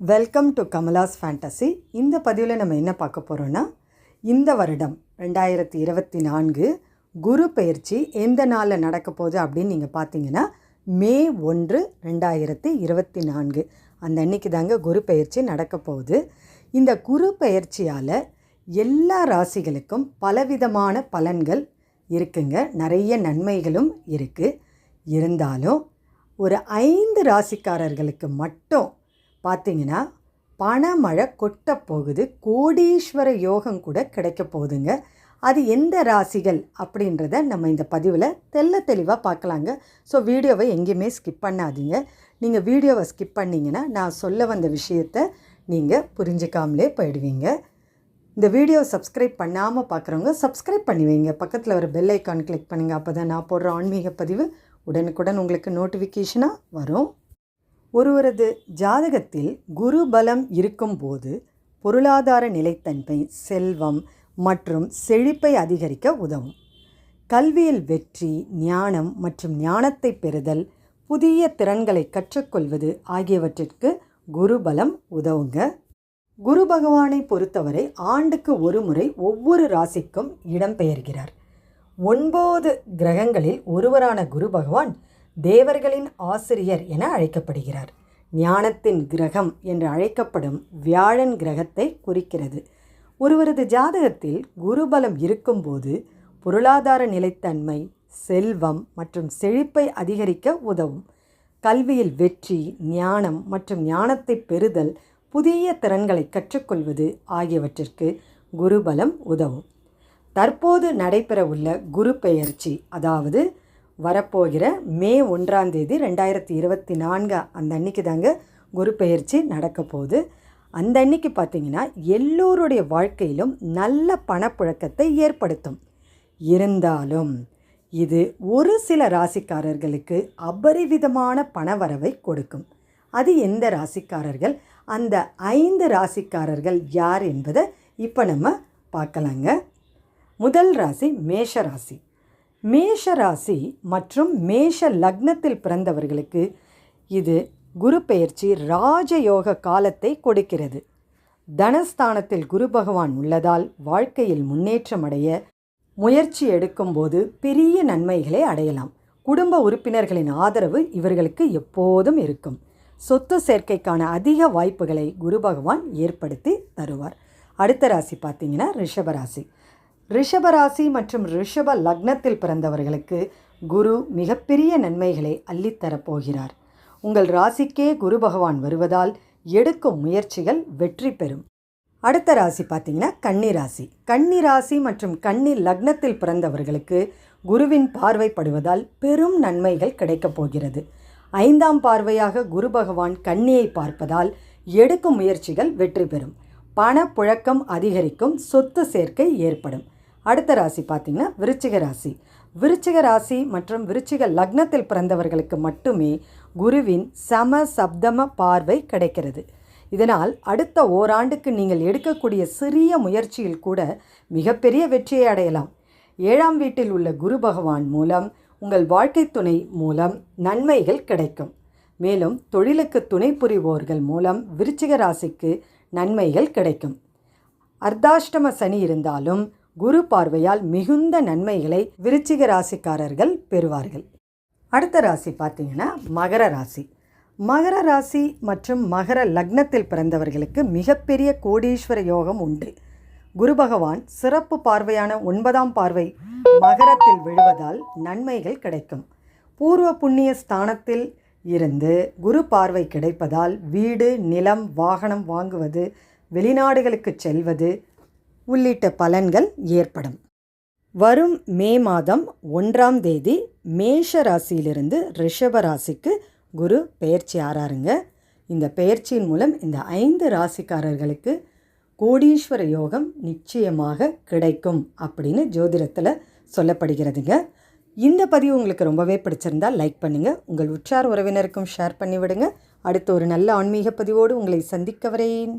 Welcome to Kamala's fantasy இந்த பதிவில் நம்ம என்ன பார்க்க போகிறோன்னா இந்த வருடம் ரெண்டாயிரத்தி இருபத்தி நான்கு குரு பயிற்சி எந்த நாளில் நடக்க போகுது அப்படின்னு நீங்கள் பார்த்தீங்கன்னா மே ஒன்று ரெண்டாயிரத்தி இருபத்தி நான்கு. அந்த அன்னைக்கு தாங்க குரு பயிற்சி நடக்க போகுது. இந்த குரு பயிற்சியால் எல்லா ராசிகளுக்கும் பலவிதமான பலன்கள் இருக்குங்க. நிறைய நன்மைகளும் இருக்குது இருந்தாலும் ஒரு ஐந்து ராசிக்காரர்களுக்கு மட்டும் பார்த்தீங்கன்னா பணமழை கொட்ட போகுது. கோடீஸ்வர யோகம் கூட கிடைக்க போகுதுங்க. அது எந்த ராசிகள் அப்படின்றத நம்ம இந்த பதிவில் தெல்ல தெளிவாக பார்க்கலாங்க ஸோ வீடியோவை எங்கேயுமே ஸ்கிப் பண்ணாதீங்க. நீங்கள் வீடியோவை ஸ்கிப் பண்ணிங்கன்னா நான் சொல்ல வந்த விஷயத்தை நீங்கள் புரிஞ்சுக்காமலே போயிடுவீங்க. இந்த வீடியோ சப்ஸ்கிரைப் பண்ணாமல் பார்க்குறவங்க சப்ஸ்கிரைப் பண்ணி வைங்க. பக்கத்தில் ஒரு பெல் ஐக்கான் கிளிக் பண்ணுங்கள் அப்போ தான் நான் போடுற ஆன்மீக பதிவு உடனுக்குடன் உங்களுக்கு நோட்டிஃபிகேஷனாக வரும். ஒருவரது ஜாதகத்தில் குரு பலம் இருக்கும்போது பொருளாதார நிலைத்தன்மை செல்வம் மற்றும் செழிப்பை அதிகரிக்க உதவும். கல்வியில் வெற்றி ஞானம் மற்றும் ஞானத்தை பெறுதல் புதிய திறன்களை கற்றுக்கொள்வது ஆகியவற்றிற்கு குரு பலம் உதவுங்க. குரு பகவானை பொறுத்தவரை ஆண்டுக்கு ஒரு முறை ஒவ்வொரு ராசிக்கும் இடம்பெயர்கிறார். ஒன்பது கிரகங்களில் ஒருவரான குரு பகவான் தேவர்களின் ஆசிரியர் என அழைக்கப்படுகிறார். ஞானத்தின் கிரகம் என்று அழைக்கப்படும் வியாழன் கிரகத்தை குறிக்கிறது. ஒருவரது ஜாதகத்தில் குருபலம் இருக்கும்போது பொருளாதார நிலைத்தன்மை செல்வம் மற்றும் செழிப்பை அதிகரிக்க உதவும். கல்வியில் வெற்றி ஞானம் மற்றும் ஞானத்தை பெறுதல் புதிய திறன்களை கற்றுக்கொள்வது ஆகியவற்றிற்கு குருபலம் உதவும். தற்போது நடைபெறவுள்ள குரு பெயர்ச்சி அதாவது வரப்போகிற மே ஒன்றாம் தேதி ரெண்டாயிரத்தி இருபத்தி நான்கு அந்த அன்னைக்கு தாங்க குரு பெயர்ச்சி நடக்க போகுது. அந்த அன்னைக்கு பார்த்தீங்கன்னா எல்லோருடைய வாழ்க்கையிலும் நல்ல பணப்புழக்கத்தை ஏற்படுத்தும். இருந்தாலும் இது ஒரு சில ராசிக்காரர்களுக்கு அபரிவிதமான பணவரவை கொடுக்கும். அது எந்த ராசிக்காரர்கள்? அந்த ஐந்து ராசிக்காரர்கள் யார் என்பதை இப்போ நம்ம பார்க்கலாங்க. முதல் ராசி மேஷ ராசி. மேஷ ராசி மற்றும் மேஷ லக்னத்தில் பிறந்தவர்களுக்கு இது குரு பெயர்ச்சி ராஜயோக காலத்தை கொடுக்கிறது. தனஸ்தானத்தில் குரு பகவான் உள்ளதால் வாழ்க்கையில் முன்னேற்றம் அடைய முயற்சி எடுக்கும்போது பெரிய நன்மைகளை அடையலாம். குடும்ப உறுப்பினர்களின் ஆதரவு இவர்களுக்கு எப்போதும் இருக்கும். சொத்து சேர்க்கைக்கான அதிக வாய்ப்புகளை குரு பகவான் ஏற்படுத்தி தருவார். அடுத்த ராசி பார்த்தீங்கன்னா ரிஷபராசி ரிஷபராசி மற்றும் ரிஷப லக்னத்தில் பிறந்தவர்களுக்கு குரு மிகப்பெரிய நன்மைகளை அள்ளித்தரப்போகிறார் உங்கள் ராசிக்கே குரு பகவான் வருவதால் எடுக்கும் முயற்சிகள் வெற்றி பெறும். அடுத்த ராசி பார்த்தீங்கன்னா கன்னி ராசி. கன்னி ராசி மற்றும் கன்னி லக்னத்தில் பிறந்தவர்களுக்கு குருவின் பார்வைப்படுவதால் பெரும் நன்மைகள் கிடைக்கப் போகிறது. ஐந்தாம் பார்வையாக குரு பகவான் கன்னியை பார்ப்பதால் எடுக்கும் முயற்சிகள் வெற்றி பெறும். பணப்புழக்கம் அதிகரிக்கும் சொத்து சேர்க்கை ஏற்படும். அடுத்த ராசி பார்த்திங்கன்னா விருச்சிக ராசி. விருச்சிக ராசி மற்றும் விருச்சிக லக்னத்தில் பிறந்தவர்களுக்கு மட்டுமே குருவின் சம சப்தம பார்வை கிடைக்கிறது. இதனால் அடுத்த ஓராண்டுக்கு நீங்கள் எடுக்கக்கூடிய சிறிய முயற்சியில் கூட மிகப்பெரிய வெற்றியை அடையலாம். ஏழாம் வீட்டில் உள்ள குரு பகவான் மூலம் உங்கள் வாழ்க்கை துணை மூலம் நன்மைகள் கிடைக்கும். மேலும் தொழிலுக்கு துணை புரிவோர்கள் மூலம் விருச்சிக ராசிக்கு நன்மைகள் கிடைக்கும். அர்த்தாஷ்டம சனி இருந்தாலும் குரு பார்வையால் மிகுந்த நன்மைகளை விருச்சிக ராசிக்காரர்கள் பெறுவார்கள். அடுத்த ராசி பார்த்தீங்கன்னா மகர ராசி. மகர ராசி மற்றும் மகர லக்னத்தில் பிறந்தவர்களுக்கு மிகப்பெரிய கோடீஸ்வர யோகம் உண்டு. குரு பகவான் சிறப்பு பார்வையான ஒன்பதாம் பார்வை மகரத்தில் விழுவதால் நன்மைகள் கிடைக்கும். பூர்வ புண்ணிய ஸ்தானத்தில் இருந்து குரு பார்வை கிடைப்பதால் வீடு நிலம் வாகனம் வாங்குவது வெளிநாடுகளுக்கு செல்வது உள்ளிட்ட பலன்கள் ஏற்படும். வரும் மே மாதம் ஒன்றாம் தேதி மேஷ ராசியிலிருந்து ரிஷப ராசிக்கு குரு பெயர்ச்சி ஆறாருங்க. இந்த பெயர்ச்சியின் மூலம் இந்த ஐந்து ராசிக்காரர்களுக்கு கோடீஸ்வர யோகம் நிச்சயமாக கிடைக்கும் அப்படின்னு ஜோதிடத்தில் சொல்லப்படுகிறதுங்க. இந்த பதிவு உங்களுக்கு ரொம்பவே பிடிச்சிருந்தால் லைக் பண்ணுங்கள் உங்கள் உற்றார் உறவினருக்கும் ஷேர் பண்ணிவிடுங்க. அடுத்து ஒரு நல்ல ஆன்மீக பதிவோடு உங்களை சந்திக்க வரேன்.